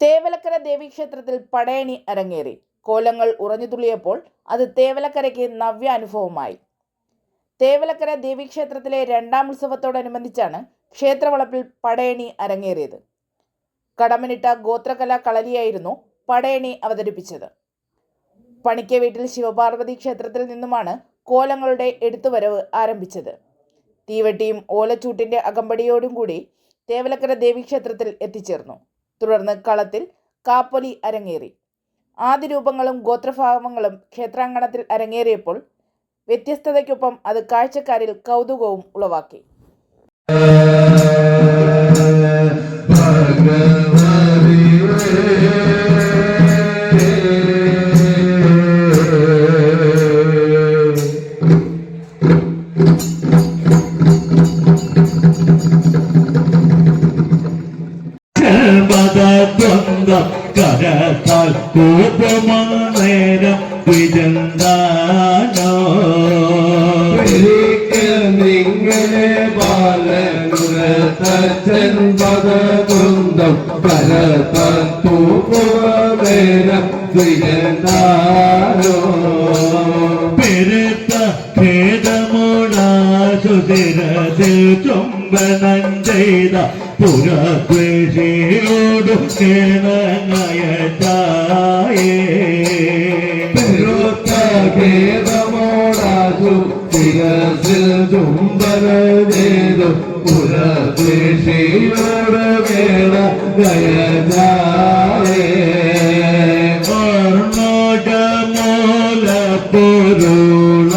തേവലക്കര ദേവീക്ഷേത്രത്തിൽ പടയണി അരങ്ങേറി. കോലങ്ങൾ ഉറഞ്ഞു തുള്ളിയപ്പോൾ അത് തേവലക്കരയ്ക്ക് നവ്യ അനുഭവമായി തേവലക്കര ദേവീക്ഷേത്രത്തിലെ രണ്ടാം ഉത്സവത്തോടനുബന്ധിച്ചാണ് ക്ഷേത്രവളപ്പിൽ പടയണി അരങ്ങേറിയത്. കടമനിട്ട ഗോത്രകലാ കളരിയായിരുന്നു പടയണി അവതരിപ്പിച്ചത്. പണിക്ക വീട്ടിൽ ശിവപാർവതി ക്ഷേത്രത്തിൽ നിന്നുമാണ് കോലങ്ങളുടെ എടുത്തുവരവ് ആരംഭിച്ചത്. തീവട്ടിയും ഓലച്ചൂട്ടിന്റെ അകമ്പടിയോടും കൂടി തേവലക്കര ദേവീക്ഷേത്രത്തിൽ എത്തിച്ചേർന്നു. തുടർന്ന് കളത്തിൽ കാപ്പൊലി അരങ്ങേറി. ആദ്യ രൂപങ്ങളും ഗോത്രഭാവങ്ങളും ക്ഷേത്രാങ്കണത്തിൽ അരങ്ങേറിയപ്പോൾ വ്യത്യസ്തതയ്ക്കൊപ്പം അത് കാഴ്ചക്കാരിൽ കൗതുകവും ഉളവാക്കി. ദ്വന്ദ്വം കരത്താൽ കൂപ്പമേരം വിജന്താനോ. നിങ്ങളെ ബാലനുരത്തച്ഛൻ പദവൃന്ദം കരത്തൂപ്പുവേരം ശ്രീജന്താരോ പെരുത്ത ഖേദമോടാസുതിരത്തിൽ ചുംബനം ചെയ്ത പുരദ്വേഷിയോട് പെരുത്ത ഖേദമോടാശു ശിരസിൽ ചുംബന ചെയ്തു പുരദ്വേഷിയോട് വേണ ഗയജായേ വർണജമൂല പൊരുൾ